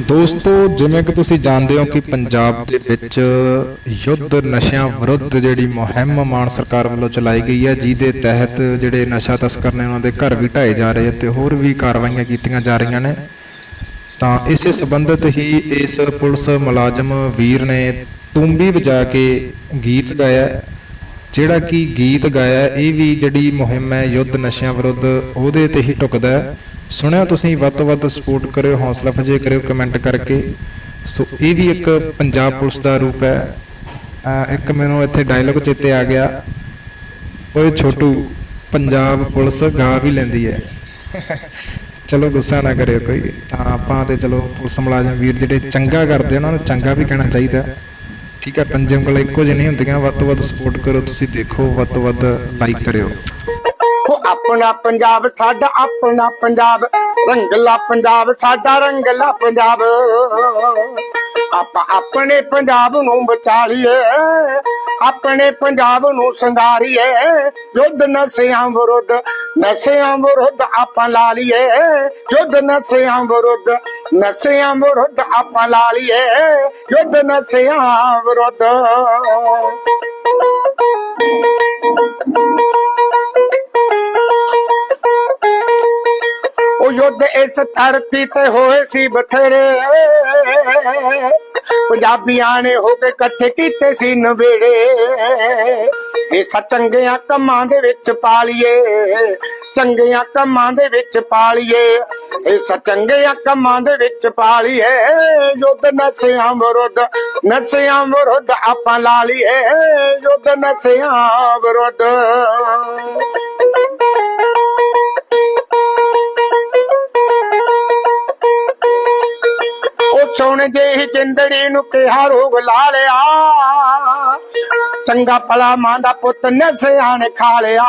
ਦੋਸਤੋ, ਜਿਵੇਂ ਕਿ ਤੁਸੀਂ ਜਾਣਦੇ ਹੋ ਕਿ ਪੰਜਾਬ ਦੇ ਵਿੱਚ ਯੁੱਧ ਨਸ਼ਿਆਂ ਵਿਰੁੱਧ ਜਿਹੜੀ ਮੁਹਿੰਮ ਮਾਨ ਸਰਕਾਰ ਵੱਲੋਂ ਚਲਾਈ ਗਈ ਹੈ, ਜਿਹਦੇ ਤਹਿਤ ਜਿਹੜੇ ਨਸ਼ਾ ਤਸਕਰ ਨੇ ਉਹਨਾਂ ਦੇ ਘਰ ਵੀ ਢਾਏ ਜਾ ਰਹੇ ਤੇ ਹੋਰ ਵੀ ਕਾਰਵਾਈਆਂ ਕੀਤੀਆਂ ਜਾ ਰਹੀਆਂ ਨੇ। ਤਾਂ ਇਸੇ ਸੰਬੰਧਿਤ ਹੀ ਇਸ ਪੁਲਿਸ ਮੁਲਾਜ਼ਮ ਵੀਰ ਨੇ ਤੁੰਬੀ ਵਜਾ ਕੇ ਗੀਤ ਗਾਇਆ। ਜਿਹੜਾ ਕਿ ਗੀਤ ਗਾਇਆ, ਇਹ ਵੀ ਜਿਹੜੀ ਮੁਹਿੰਮ ਹੈ ਯੁੱਧ ਨਸ਼ਿਆਂ ਵਿਰੁੱਧ, ਉਹਦੇ ਤੇ ਹੀ ਟੁਕਦਾ ਹੈ। ਸੁਣਿਆ ਤੁਸੀਂ, ਵੱਧ ਤੋਂ ਵੱਧ ਸਪੋਰਟ ਕਰਿਓ, ਹੌਸਲਾ ਫਜੇ ਕਰਿਓ, ਕਮੈਂਟ ਕਰਕੇ। ਸੋ ਇਹ ਵੀ ਇੱਕ ਪੰਜਾਬ ਪੁਲਿਸ ਦਾ ਰੂਪ ਹੈ। ਇੱਕ ਮੈਨੂੰ ਇੱਥੇ ਡਾਇਲੌਗ ਚੇਤੇ ਆ ਗਿਆ। ਓਏ ਛੋਟੂ, ਪੰਜਾਬ ਪੁਲਿਸ ਗਾ ਵੀ ਲੈਂਦੀ ਹੈ। ਚਲੋ ਗੁੱਸਾ ਨਾ ਕਰਿਓ ਕੋਈ। ਤਾਂ ਆਪਾਂ ਤੇ ਚਲੋ ਪੁਲਿਸ ਮੁਲਾਜ਼ਮ ਵੀਰ ਜਿਹੜੇ ਚੰਗਾ ਕਰਦੇ, ਉਹਨਾਂ ਨੂੰ ਚੰਗਾ ਵੀ ਕਹਿਣਾ ਚਾਹੀਦਾ। ਠੀਕ ਹੈ, ਪੰਜੇ ਉਂਗਲਾਂ ਇੱਕੋ ਜਿਹੀ ਨਹੀਂ ਹੁੰਦੀਆਂ। ਵੱਧ ਤੋਂ ਵੱਧ ਸਪੋਰਟ ਕਰੋ, ਤੁਸੀਂ ਦੇਖੋ, ਵੱਧ ਤੋਂ ਵੱਧ ਲਾਈਕ ਕਰਿਓ। ਆਪਣਾ ਪੰਜਾਬ, ਸਾਡਾ ਆਪਣਾ ਪੰਜਾਬ। ਰੰਗਲਾ ਪੰਜਾਬ, ਸਾਡਾ ਰੰਗਲਾ ਪੰਜਾਬ। ਆਪਾਂ ਆਪਣੇ ਪੰਜਾਬ ਨੂੰ ਬਚਾ ਲਈਏ ਆਪਣੇ ਪੰਜਾਬ ਨੂੰ ਸੰਘਾਰੀਏ। ਯੁੱਧ ਨਸ਼ਿਆਂ ਵਿਰੁੱਧ ਨਸ਼ਿਆਂ ਵਿਰੁੱਧ ਆਪਾਂ ਲਾ ਲਈਏ। ਯੁੱਧ ਨਸ਼ਿਆਂ ਵਿਰੁੱਧ ਨਸ਼ਿਆਂ ਵਿਰੁੱਧ ਆਪਾਂ ਲਾ ਲਈਏ। ਯੁੱਧ ਨਸ਼ਿਆਂ ਵਿਰੁੱਧ। ਯੁੱਧ ਇਸ ਧਰਤੀ ਤੇ ਹੋਏ ਸੀ ਬਥੇਰੇ। ਪੰਜਾਬੀਆਂ ਨੇ ਹੋ ਕੇ ਇਕੱਠੇ ਕੀਤੇ ਸੀ ਨਵੇੜੇ। ਇਹ ਚੰਗਿਆਂ ਕੰਮਾਂ ਦੇ ਵਿੱਚ ਪਾਲੀਏ ਚੰਗਿਆਂ ਕੰਮਾਂ ਦੇ ਵਿੱਚ ਪਾਲੀਏ ਇਹ ਚੰਗਿਆਂ ਕੰਮਾਂ ਦੇ ਵਿੱਚ ਪਾਲੀਏ ਯੁੱਧ ਨਸ਼ਿਆਂ ਵਿਰੁੱਧ ਨਸ਼ਿਆਂ ਵਿਰੁੱਧ ਆਪਾਂ ਲਾ ਲਈਏ। ਯੁੱਧ ਨਸ਼ਿਆਂ ਵਿਰੁੱਧ। ਸੁਣ ਜੇ ਹੀ ਜਿੰਦੜੀ ਨੂੰ ਕਿਹਾ ਰੋਗ ਲਾ ਲਿਆ। ਚੰਗਾ ਭਲਾ ਮਾਂ ਦਾ ਪੁੱਤ ਨਸਿਆਂ ਨੇ ਖਾ ਲਿਆ।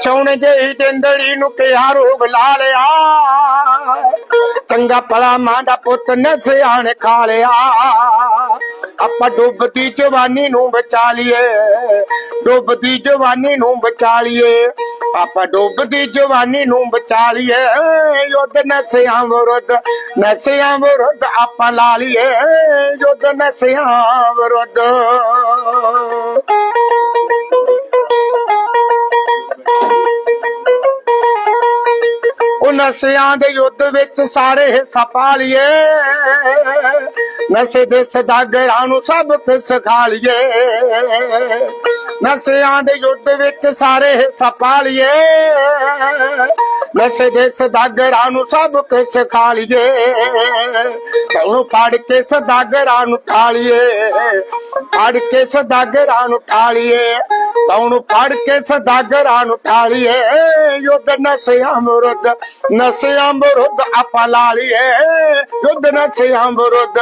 ਸੁਣ ਜੇ ਹੀ ਜਿੰਦੜੀ ਨੂੰ ਕਿਹਾ ਰੋਗ ਲਾ ਲਿਆ। ਚੰਗਾ ਭਲਾ ਮਾਂ ਦਾ ਪੁੱਤ ਨਸਿਆਂ ਨੇ ਖਾ ਲਿਆ। ਆਪਾਂ ਡੁੱਬਦੀ ਜਵਾਨੀ ਨੂੰ ਬਚਾ ਲਈਏ। ਡੁੱਬਦੀ ਜਵਾਨੀ ਨੂੰ ਬਚਾ ਲਈਏ। ਆਪਾਂ ਡੁੱਬਦੀ ਜਵਾਨੀ ਨੂੰ ਬਚਾ ਲਈਏ। ਯੁੱਧ ਨਸ਼ਿਆਂ ਵਿਰੁੱਧ ਨਸ਼ਿਆਂ ਵਿਰੁੱਧ ਆਪਾਂ ਲਾ ਲਈਏ। ਯੁੱਧ ਨਸ਼ਿਆਂ ਵਿਰੁੱਧ। ਨਸ਼ਿਆਂ ਦੇ ਯੁੱਧ ਵਿੱਚ ਸਾਰੇ ਹਿੱਸਾ ਪਾ ਲਈਏ। ਨਸ਼ੇ ਦੇ ਸਦਾਗਰਾਂ ਨੂੰ ਸਭ ਕੁਝ ਸਿਖਾ ਲਈਏ। ਨਸ਼ਿਆਂ ਦੇ ਯੁੱਧ ਵਿੱਚ ਸਾਰੇ ਹਿੱਸਾ ਪਾ ਲਈਏ। ਨਸ਼ੇ ਦੇ ਸਦਾਗਰਾਂ ਨੂੰ ਸਭ ਕੁਝ ਸਿਖਾ ਲਈਏ। ਉਹਨੂੰ ਫੜ ਕੇ ਸਦਾਗਰਾਂ ਨੂੰ ਟਾਲੀਏ ਫੜ ਕੇ ਸਦਾਗਰਾਂ ਨੂੰ ਟਾਲੀਏ ਲਈਏ ਉਹਨੂੰ ਫੜ ਕੇ ਸਦਾਗਰਾਂ ਨੂੰ ਠਾ ਲਈਏ ਯੁੱਧ ਨਸ਼ਿਆਂ ਵਿਰੁੱਧ ਨਸ਼ਿਆਂ ਵਿਰੁੱਧ ਆਪਾਂ ਲਾ ਲਈਏ। ਯੁੱਧ ਨਸ਼ਿਆਂ ਵਿਰੁੱਧ।